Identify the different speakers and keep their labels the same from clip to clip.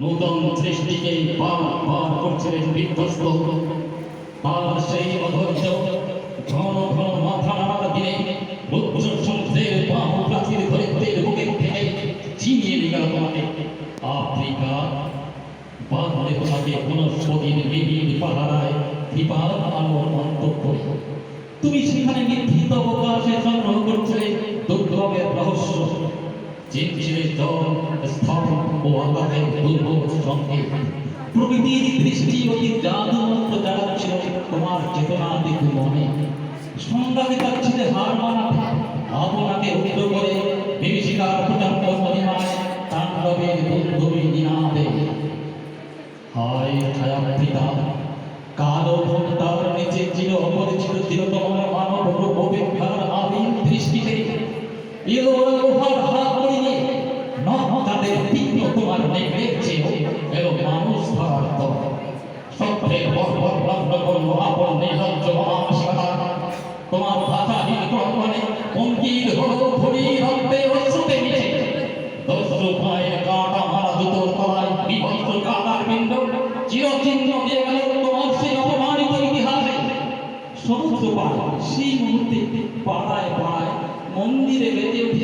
Speaker 1: নূতন সৃষ্টিকে বার বার করছিলেন বিধ্বস্ত। তার সেই অধৈর্য, ঘন ঘন মাথা নাড়ার দিনে উচ্চ বাহু প্রাচীর ধরিত্রের বুকে থেকে চিনিয়ে নিয়ে গেল তোমাকে। আফ্রিকা বাঁধলে তোমাকে বনস্পতির নিবিড় পাহারায় কৃপার আলো মন্তব্য তুমি সেখানে নিভৃত অবকাশে সংগ্রহ করছিলে দুর্গমের রহস্য। চিনছিলে জল স্থল ও প্রকৃতির দৃষ্টি অতি জাদুমন্ত্র জানাচ্ছিল তোমার চেতনা দিকে মনে। সংগ্রামে পাচ্ছিলে হার মানাতে আপনাকে উদ্র করে বিভীষিকার প্রচণ্ড মহিমায় তাণ্ডবের দুর্ধবী নিনাদে হায় ছায়াবৃতা কালো ভোক্তার নিচে চির অপরিচিত চিরতম মানব রূপ অপেক্ষার আবির দৃষ্টিতে এলো লোহার হাত লগ্ন আপন নির্লজ্জ তোমার ভাষাহীন কর্মণে অঙ্কিত হলো ধরি রক্তে অশ্রুতে মিশে দস্যু পায়ে কাটা মারা জুতোর তলায় বিভক্ত কাটার পিণ্ড চিরচিহ্ন দিয়ে গেল তোমার সেই অপমানিত ইতিহাসে। সমুদ্র পার, সেই মুহূর্তে পাড়ায় পাড়ায় মন্দিরে বেজে উঠেছিল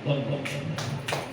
Speaker 1: শেষ পূর্ণ পানি ধন্যবাদ